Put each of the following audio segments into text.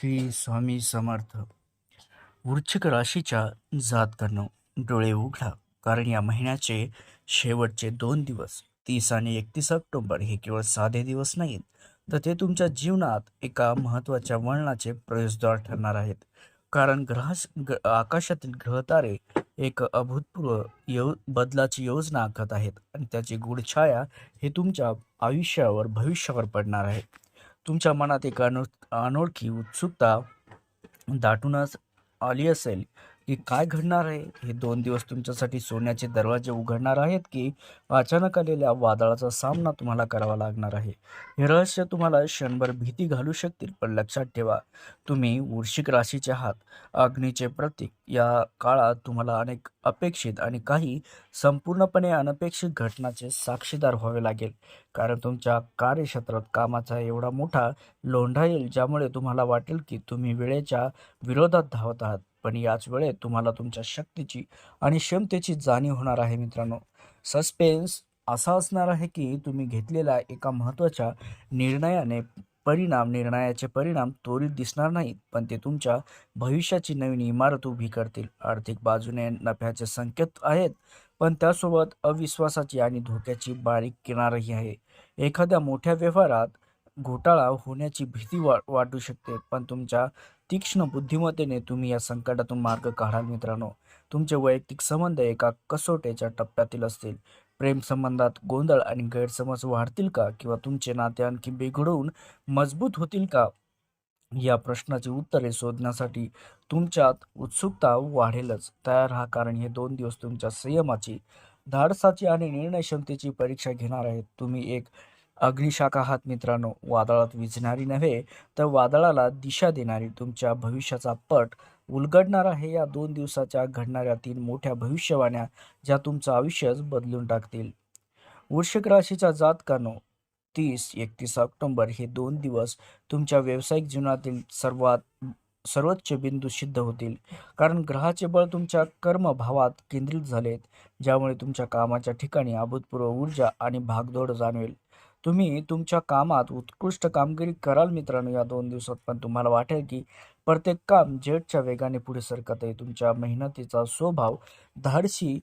श्री स्वामी समर्थ. वृश्चिक राशीच्या जातकांनो डोळे उघडा. कारण या महिन्याचे शेवटचे दोन दिवस तीस आणि एकतीस ऑक्टोबर हे केवळ साधे दिवस नाहीत तर ते तुमच्या जीवनात एका महत्त्वाच्या वळणाचे प्रवेशद्वार ठरणार आहेत. कारण ग्रह ग्र आकाशातील ग्रहतारे एक अभूतपूर्व यो बदलाची योजना आखत आहेत आणि त्याची गूढछाया हे तुमच्या आयुष्यावर भविष्यावर पडणार आहे. तुमच्या मनात एक अनो अनोळखी उत्सुकता दाटूनच आली असेल की काय घडणार आहे? हे दोन दिवस तुमच्यासाठी सोन्याचे दरवाजे उघडणार आहेत की अचानक आलेल्या वादळाचा सामना तुम्हाला करावा लागणार आहे? हे रहस्य तुम्हाला क्षणभर भीती घालू शकतील पण लक्षात ठेवा. तुम्ही वृश्चिक राशीचे आहात. अग्नीचे प्रतीक या काळात तुम्हाला अनेक अपेक्षित आणि काही संपूर्णपणे अनपेक्षित घटनाचे साक्षीदार व्हावे लागेल. कारण तुमच्या कार्यक्षेत्रात कामाचा एवढा मोठा लोंढा येईल ज्यामुळे तुम्हाला वाटेल की तुम्ही वेळेच्या विरोधात धावत आहात. पण याच वेळेत तुम्हाला तुमच्या शक्तीची आणि क्षमतेची जाणीव होणार आहे मित्रांनो. सस्पेन्स असा असणार आहे की तुम्ही घेतलेल्या एका महत्त्वाच्या निर्णयाने परिणाम निर्णयाचे परिणाम त्वरित दिसणार नाहीत पण ते तुमच्या भविष्याची नवीन इमारत उभी करतील. आर्थिक बाजूने नफ्याचे संकेत आहेत पण त्यासोबत अविश्वासाची आणि धोक्याची बारीक किनारही आहे. एखाद्या मोठ्या व्यवहारात घोटाळा होण्याची भीती वा वाटू शकते. पण तुमच्या तीक्ष्ण बुद्धिमत्तेने तुम्ही या संकटातून मार्ग काढाल मित्रांनो. तुमचे वैयक्तिक संबंध एका कसोट्याच्या टप्प्यातील असतील. प्रेम संबंधात गोंधळ आणि गैरसमज वाढतील का? किंवा तुमचे नाते आणखी बिघडवून मजबूत होतील का? या प्रश्नाची उत्तरे शोधण्यासाठी तुमच्यात उत्सुकता वाढेलच. तयार हा कारण हे दोन दिवस तुमच्या संयमाची धाडसाची आणि निर्णय क्षमतेची परीक्षा घेणार आहेत. तुम्ही एक अग्निशाखा आहात मित्रांनो. वादळात विझणारी नव्हे तर वादळाला दिशा देणारी तुमच्या भविष्याचा पट उलगडणार आहे. या दोन दिवसाच्या घडणाऱ्या तीन मोठ्या भविष्यवाण्या ज्या तुमचं आयुष्यच बदलून टाकतील. वृश्चिक राशीच्या जातकानो तीस एकतीस ऑक्टोंबर हे दोन दिवस तुमच्या व्यावसायिक जीवनातील सर्वात सर्वोच्च बिंदू सिद्ध होतील. कारण ग्रहाचे बळ तुमच्या कर्मभावात केंद्रित झालेत ज्यामुळे तुमच्या कामाच्या ठिकाणी अभूतपूर्व ऊर्जा आणि भागदौड जाणवेल. तुम्ही तुमच्या कामात उत्कृष्ट कामगिरी कराल मित्रांनो या दोन दिवसात पण तुम्हाला वाटेल की प्रत्येक काम जेटच्या वेगाने पुढे सरकत आहे. तुमच्या मेहनतीचा स्वभाव धाडशी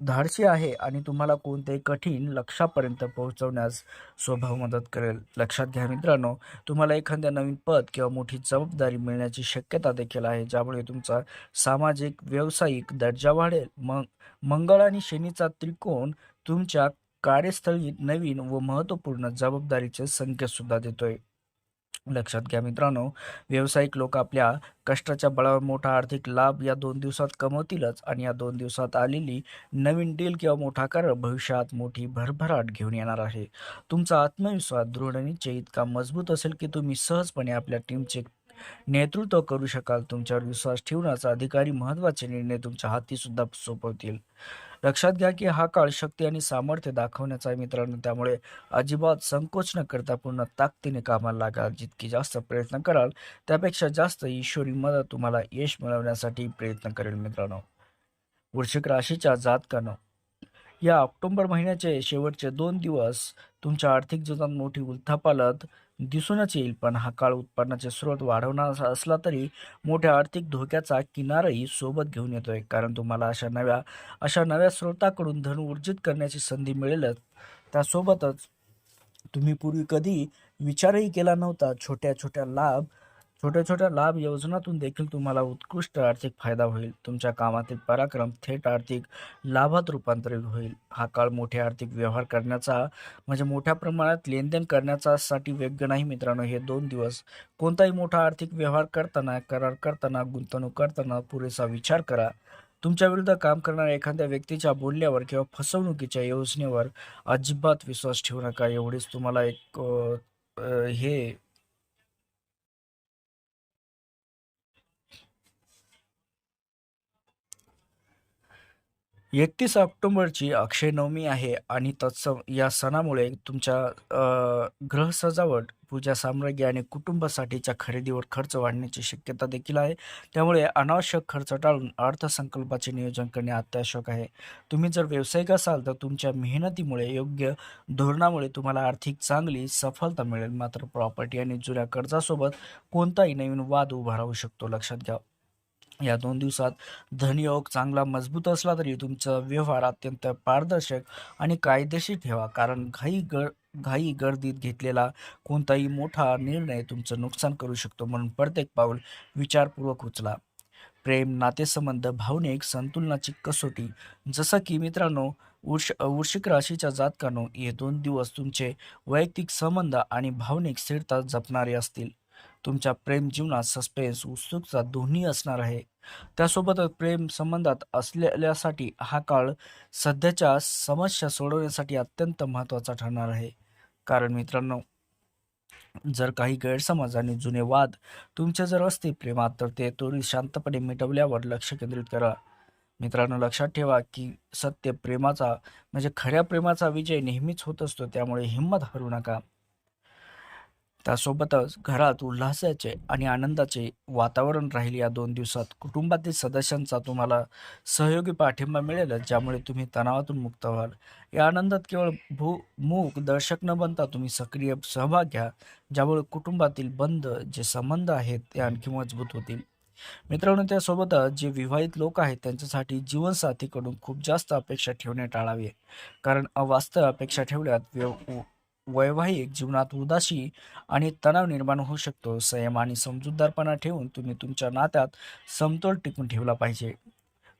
धाडशी आहे आणि तुम्हाला कोणत्याही कठीण लक्षापर्यंत पोहोचवण्यास स्वभाव मदत करेल. लक्षात घ्या मित्रांनो तुम्हाला एखाद्या नवीन पद किंवा मोठी जबाबदारी मिळण्याची शक्यता देखील आहे ज्यामुळे तुमचा सामाजिक व्यावसायिक दर्जा वाढेल. मग मंगळ आणि शनीचा त्रिकोण तुमच्या कार्यस्थळी नवीन व महत्त्वपूर्ण जबाबदारीचे संकेत सुद्धा देतोय. लक्षात घ्या मित्रांनो व्यावसायिक लोक आपल्या कष्टाच्या बळावर मोठा आर्थिक लाभ या दोन दिवसात कमवतीलच आणि या दोन दिवसात आलेली नवीन डील किंवा मोठा करार भविष्यात मोठी भरभराट घेऊन येणार आहे. तुमचा आत्मविश्वास दृढ निश्चय इतका मजबूत असेल की तुम्ही सहजपणे आपल्या टीमचे नेतृत्व करू शकाल. तुमच्यावर विश्वास ठेवण्याचा अधिकारी महत्त्वाचे निर्णय तुमच्या हाती सुद्धा सोपवतील. लक्षात घ्या की हा काळ शक्ती आणि सामर्थ्य दाखवण्याचा आहे मित्रांनो त्यामुळे अजिबात संकोच न करता पूर्ण ताकदीने कामाला लागाल. जितकी जास्त प्रयत्न कराल त्यापेक्षा जास्त ईश्वरी मदत तुम्हाला यश मिळवण्यासाठी प्रयत्न करेल मित्रांनो. वृश्चिक राशीच्या जातकानं या ऑक्टोबर महिन्याचे शेवटचे दोन दिवस तुमच्या आर्थिक जीवनात मोठी उलथापालत दिसूनच येईल. पण हा काळ उत्पन्नाचे स्रोत वाढवणारा असला तरी मोठ्या आर्थिक धोक्याचा किनाराही सोबत घेऊन येतोय. कारण तुम्हाला अशा नव्या अशा नव्या स्रोताकडून धन ऊर्जित करण्याची संधी मिळेलच. त्यासोबतच तुम्ही पूर्वी कधी विचारही केला नव्हता. छोट्या छोट्या लाभ छोट्या छोट्या लाभ योजनातून देखील तुम्हाला उत्कृष्ट आर्थिक फायदा होईल. तुमच्या कामातील पराक्रम थेट आर्थिक लाभात रूपांतरित होईल. हा काळ मोठे आर्थिक व्यवहार करण्याचा म्हणजे मोठ्या प्रमाणात लेनदेन करण्याचा साठी योग्य नाही मित्रांनो. हे दोन दिवस कोणताही मोठा आर्थिक व्यवहार करताना करार करताना गुंतवणूक करताना पुरेसा विचार करा. तुमच्या विरुद्ध काम करणाऱ्या एखाद्या व्यक्तीच्या बोलण्यावर किंवा फसवणुकीच्या योजनेवर अजिबात विश्वास ठेवू नका. एवढीच तुम्हाला एक हे एकतीस ऑक्टोंबरची अक्षय नवमी आहे आणि तत्सम या सणामुळे तुमच्या ग्रह सजावट पूजा साम्राज्य आणि कुटुंबासाठीच्या खरेदीवर खर्च वाढण्याची शक्यता देखील आहे. त्यामुळे अनावश्यक खर्च टाळून अर्थसंकल्पाचे नियोजन करणे अत्यावश्यक आहे. तुम्ही जर व्यावसायिक असाल तर तुमच्या मेहनतीमुळे योग्य धोरणामुळे तुम्हाला आर्थिक चांगली सफलता मिळेल. मात्र प्रॉपर्टी आणि जुन्या कर्जासोबत कोणताही नवीन वाद उभा राहू शकतो. लक्षात घ्या. या दोन दिवसात धनयोग चांगला मजबूत असला तरी तुमचा व्यवहार अत्यंत पारदर्शक आणि कायदेशीर ठेवा. कारण घाई ग घाई गर्दीत घेतलेला कोणताही मोठा निर्णय तुमचं नुकसान करू शकतो म्हणून प्रत्येक पाऊल विचारपूर्वक उचला. प्रेम नातेसंबंध भावनिक संतुलनाची कसोटी जसं की मित्रांनो वृष वृश्चिक राशीच्या जातकांनो हे दोन दिवस तुमचे वैयक्तिक संबंध आणि भावनिक स्थिरता जपणारे असतील. तुमच्या प्रेम जीवनात सस्पेन्स उत्सुकता दोन्ही असणार आहे. त्यासोबतच प्रेम संबंधात असलेल्यासाठी हा काळ सध्याच्या समस्या सोडवण्यासाठी अत्यंत महत्त्वाचा ठरणार आहे. कारण मित्रांनो जर काही गैरसमज आणि जुने वाद तुमचे जर असतील प्रेमात तर ते तुम्ही शांतपणे मिटवल्यावर लक्ष केंद्रित करा. मित्रांनो लक्षात ठेवा की सत्य प्रेमाचा म्हणजे खऱ्या प्रेमाचा विजय नेहमीच होत असतो त्यामुळे हिंमत हरू नका. त्यासोबतच घरात उल्हासाचे आणि आनंदाचे वातावरण राहील या दोन दिवसात. कुटुंबातील सदस्यांचा तुम्हाला सहयोगी पाठिंबा मिळेल ज्यामुळे तुम्ही तणावातून मुक्त व्हाल. या आनंदात केवळ भू मूक दर्शक न बनता तुम्ही सक्रिय सहभाग घ्या ज्यामुळे कुटुंबातील बंद जे संबंध आहेत ते आणखी मजबूत होतील. मित्रांनो त्यासोबतच जे विवाहित लोक आहेत त्यांच्यासाठी जीवनसाथीकडून खूप जास्त अपेक्षा ठेवणे टाळावे कारण अवास्तव अपेक्षा ठेवल्यात व्यव वैवाहिक जीवनात उदासी आणि तणाव निर्माण होऊ शकतो. संयम आणि समजूतदारपणा ठेवून तुम्ही तुमच्या नात्यात समतोल टिकून ठेवला पाहिजे.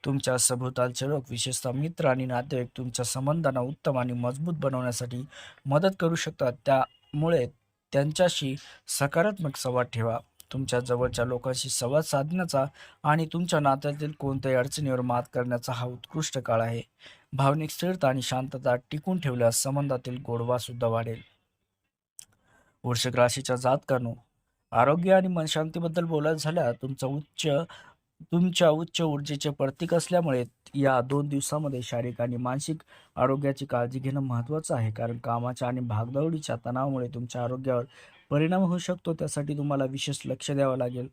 तुमच्या सभोवतालचे लोक विशेषतः मित्र आणि नातेवाईक तुमच्या संबंधांना उत्तम आणि मजबूत बनवण्यासाठी मदत करू शकतात. त्यामुळे त्यांच्याशी सकारात्मक संवाद ठेवा. तुमच्या जवळच्या लोकांशी संवाद साधण्याचा आणि तुमच्या नात्यातील कोणत्याही अडचणीवर मात करण्याचा हा उत्कृष्ट काळ आहे. भावनिक स्थिरता आणि शांतता टिकून ठेवल्यास संबंधातील गोडवा सुद्धा वाढेल. वृषक राशीच्या जातकानो आरोग्य आणि मनशांतीबद्दल बोलायचं झाल्या तुमचा उच्च तुमच्या उच्च ऊर्जेचे प्रतीक असल्यामुळे या दोन दिवसामध्ये शारीरिक आणि मानसिक आरोग्याची काळजी घेणं महत्त्वाचं आहे. कारण कामाच्या आणि भागदौडीच्या तणावामुळे तुमच्या आरोग्यावर परिणाम होऊ शकतो. त्यासाठी तुम्हाला विशेष लक्ष द्यावं लागेल.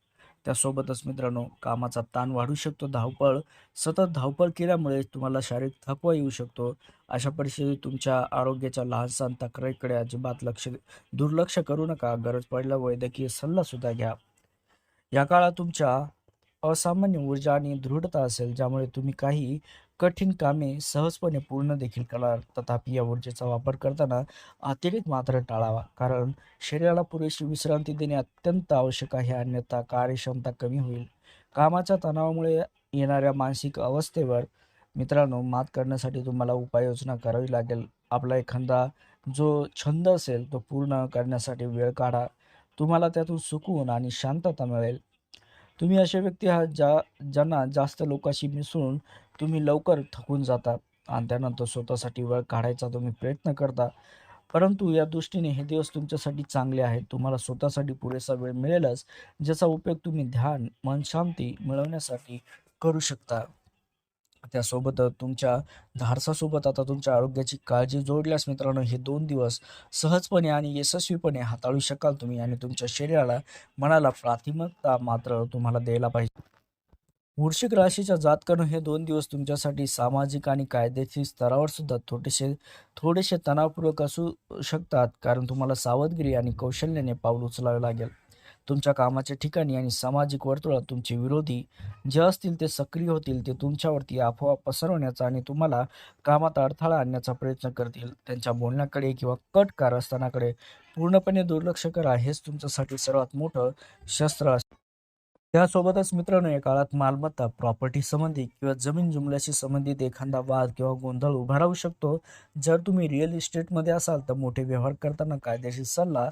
त्यासोबतच मित्रांनो कामाचा ताण वाढू शकतो. धावपळ सतत धावपळ केल्यामुळे तुम्हाला शारीरिक थकवा येऊ शकतो. अशा परिस्थितीत तुमच्या आरोग्याच्या लहानसहान तक्रारीकडे अजिबात लक्ष दुर्लक्ष करू नका. गरज पडल्या वैद्यकीय सल्लासुद्धा घ्या. या काळात तुमच्या असामान्य ऊर्जा आणि दृढता असेल ज्यामुळे तुम्ही काही कठीण कामे सहजपणे पूर्ण देखील करणार. तथापि या ऊर्जेचा वापर करताना अतिरिक्त मात्र टाळावा. कारण शरीराला पुरेशी विश्रांती देणे अत्यंत आवश्यक आहे. अन्यथा कार्यक्षमता कमी होईल. कामाच्या तणावामुळे येणाऱ्या मानसिक अवस्थेवर मित्रांनो मात करण्यासाठी तुम्हाला उपाययोजना करावी लागेल. आपला एखादा जो छंद असेल तो पूर्ण करण्यासाठी वेळ काढा. तुम्हाला त्यातून सुकून आणि शांतता मिळेल. तुम्ही असे व्यक्ती आहात ज्या ज्यांना जास्त लोकांशी मिसळून तुम्ही लवकर थकून जाता आणि त्यानंतर स्वतःसाठी वेळ काढायचा तुम्ही प्रयत्न करता. परंतु या दृष्टीने हे दिवस तुमच्यासाठी चांगले आहेत. तुम्हाला स्वतःसाठी पुरेसा वेळ मिळेलच ज्याचा उपयोग तुम्ही ध्यान मन शांती मिळवण्यासाठी करू शकता. त्यासोबत तुमच्या धाडसासोबत आता तुमच्या आरोग्याची काळजी जोडल्यास मित्रांनो हे दोन दिवस सहजपणे आणि यशस्वीपणे हाताळू शकाल तुम्ही आणि तुमच्या शरीराला मनाला प्राथमिकता मात्र तुम्हाला द्यायला पाहिजे. वृश्चिक राशीच्या जातकानं हे दोन दिवस तुमच्यासाठी सामाजिक आणि कायदेशीर स्तरावर सुद्धा थोडेसे थोडेसे तणावपूर्वक असू शकतात. कारण तुम्हाला सावधगिरी आणि कौशल्याने पाऊल उचलावे लागेल. तुमच्या कामाच्या ठिकाणी आणि सामाजिक वर्तुळात तुमचे विरोधी जे असतील ते सक्रिय होतील ते तुमच्यावरती अफवा पसरवण्याचा आणि तुम्हाला कामात अडथळा आणण्याचा प्रयत्न करतील. त्यांच्या बोलण्याकडे किंवा कट कारस्थानाकडे पूर्णपणे दुर्लक्ष करा. हेच तुमच्यासाठी सर्वात मोठं शस्त्र असते त्यासोबतच मित्रांनो या काळात मालमत्ता प्रॉपर्टी संबंधी किंवा जमीन जुमल्याशी संबंधित एखादा वाद किंवा गोंधळ उभा राहू शकतो. जर तुम्ही रिअल इस्टेटमध्ये असाल तर मोठे व्यवहार करताना कायदेशीर सल्ला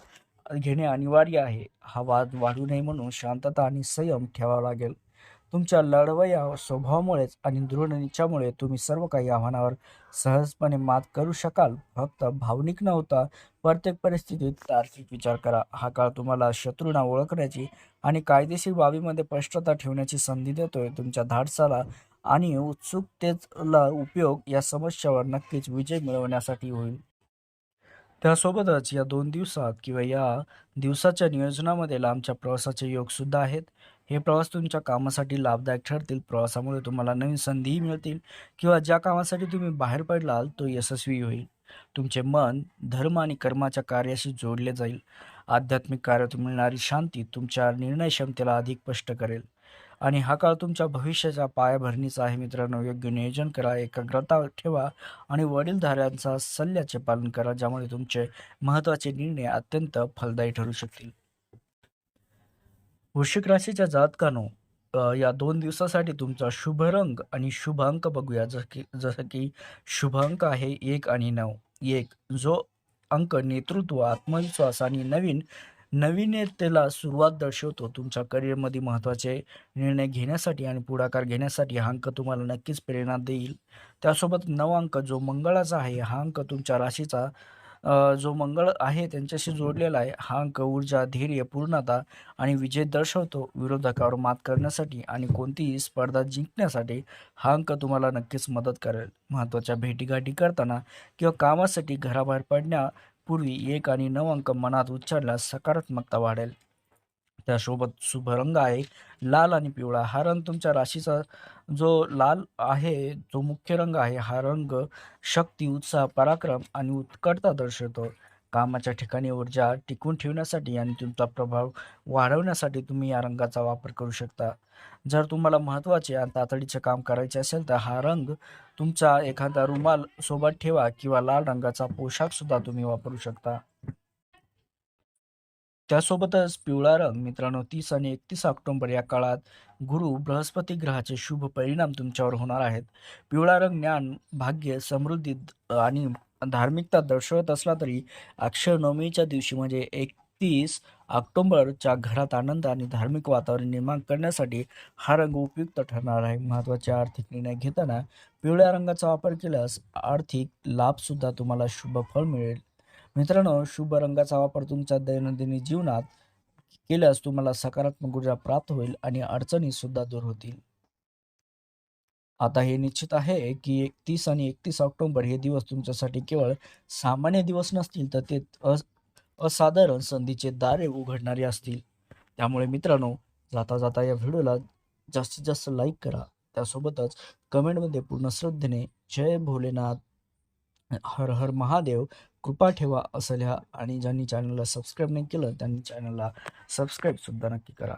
घेणे अनिवार्य आहे. हा वाद वाढू नये म्हणून शांतता आणि संयम ठेवावा लागेल. तुमच्या लढवया स्वभावामुळेच आणि दृढ निश्चयामुळे तुम्ही सर्व काही आव्हानावर सहजपणे मात करू शकाल. फक्त भावनिक न होता प्रत्येक परिस्थितीत तार्किक विचार करा. हा काळ तुम्हाला शत्रूंना ओळखण्याची आणि कायदेशीर बाबीमध्ये स्पष्टता ठेवण्याची संधी देतोय. तुमच्या धाडसाला आणि उत्सुकतेला उपयोग या समस्यावर नक्कीच विजय मिळवण्यासाठी होईल. त्यासोबतच या दोन दिवसात किंवा या दिवसाच्या नियोजनामध्ये लांबच्या प्रवासाचे योगसुद्धा आहेत. हे प्रवास तुमच्या कामासाठी लाभदायक ठरतील. प्रवासामुळे तुम्हाला नवीन संधीही मिळतील किंवा ज्या कामासाठी तुम्ही बाहेर पडलाल तो यशस्वी होईल. तुमचे मन धर्म आणि कर्माच्या कार्याशी जोडले जाईल. आध्यात्मिक कार्यातून मिळणारी शांती तुमच्या निर्णय क्षमतेला अधिक स्पष्ट करेल. आणि हा काळ तुमच्या भविष्याच्या पायाभरणीचा आहे मित्रांनो. योग्य नियोजन करा एकाग्रता ठेवा आणि वडीलधाऱ्यांचा सल्ल्याचे पालन करा ज्यामुळे तुमचे महत्त्वाचे निर्णय अत्यंत फलदायी ठरू शकतील. वृश्चिक राशीच्या जातकानो अ, या दोन दिवसासाठी तुमचा शुभ रंग आणि शुभ अंक बघूया. जसं की जसं की शुभ अंक आहे एक आणि नऊ. एक जो अंक नेतृत्व आत्मविश्वास आणि नवीन नवीनतेला सुरुवात दर्शवतो. तुमच्या करिअरमध्ये महत्त्वाचे निर्णय घेण्यासाठी आणि पुढाकार घेण्यासाठी हा अंक तुम्हाला नक्कीच प्रेरणा देईल. त्यासोबत नवा अंक जो मंगळाचा आहे हा अंक तुमच्या राशीचा जो मंगळ आहे त्यांच्याशी जोडलेला आहे हा अंक ऊर्जा धैर्य पूर्णता आणि विजय दर्शवतो विरोधकावर मात करण्यासाठी आणि कोणतीही स्पर्धा जिंकण्यासाठी हा अंक तुम्हाला नक्कीच मदत करेल. महत्त्वाच्या भेटीगाठी करताना किंवा कामासाठी घराबाहेर पडण्यापूर्वी एक आणि नऊ अंक मनात उच्चारल्यास सकारात्मकता वाढेल. त्यासोबत शुभ रंग आहे. लाल आणि पिवळा हा रंग तुमच्या राशीचा जो लाल आहे जो मुख्य रंग आहे हा रंग शक्ती उत्साह पराक्रम आणि उत्कटता दर्शवतो. कामाच्या ठिकाणी ऊर्जा टिकून ठेवण्यासाठी आणि तुमचा प्रभाव वाढवण्यासाठी तुम्ही या रंगाचा वापर करू शकता. जर तुम्हाला महत्त्वाचे आणि तातडीचे काम करायचे असेल तर हा रंग तुमचा एखादा रुमाल सोबत ठेवा किंवा लाल रंगाचा पोशाखसुद्धा तुम्ही वापरू शकता. त्यासोबतच पिवळा रंग मित्रांनो तीस आणि एकतीस ऑक्टोंबर या काळात गुरु बृहस्पती ग्रहाचे शुभ परिणाम तुमच्यावर होणार आहेत. पिवळा रंग ज्ञान भाग्य समृद्धी आणि धार्मिकता दर्शवत असला तरी अक्षरनवमीच्या दिवशी म्हणजे एकतीस ऑक्टोंबरच्या घरात आनंद आणि धार्मिक वातावरण निर्माण करण्यासाठी हा रंग उपयुक्त ठरणार आहे. महत्त्वाचे आर्थिक निर्णय घेताना पिवळ्या रंगाचा वापर केल्यास आर्थिक लाभसुद्धा तुम्हाला शुभ फळ मिळेल. मित्रांनो शुभ रंगाचा वापर तुमच्या दैनंदिन जीवनात केल्यास तुम्हाला सकारात्मक ऊर्जा प्राप्त होईल आणि अडचणी सुद्धा दूर होतील. आता हे निश्चित आहे की एकतीस आणि एकतीस ऑक्टोबर हे दिवस तुमच्यासाठी केवळ सामान्य दिवस नसतील तर ते असाधारण संधीचे दारे उघडणारे असतील. त्यामुळे मित्रांनो जाता जाता या व्हिडिओला जास्तीत जास्त लाईक करा. त्यासोबतच कमेंटमध्ये पूर्ण श्रद्धेने जय भोलेनाथ हर हर महादेव कृपा ठेवा असं लिहा. आणि ज्यांनी चॅनलला सबस्क्राईब नाही केलं त्यांनी चॅनलला सबस्क्राईब सुद्धा नक्की करा.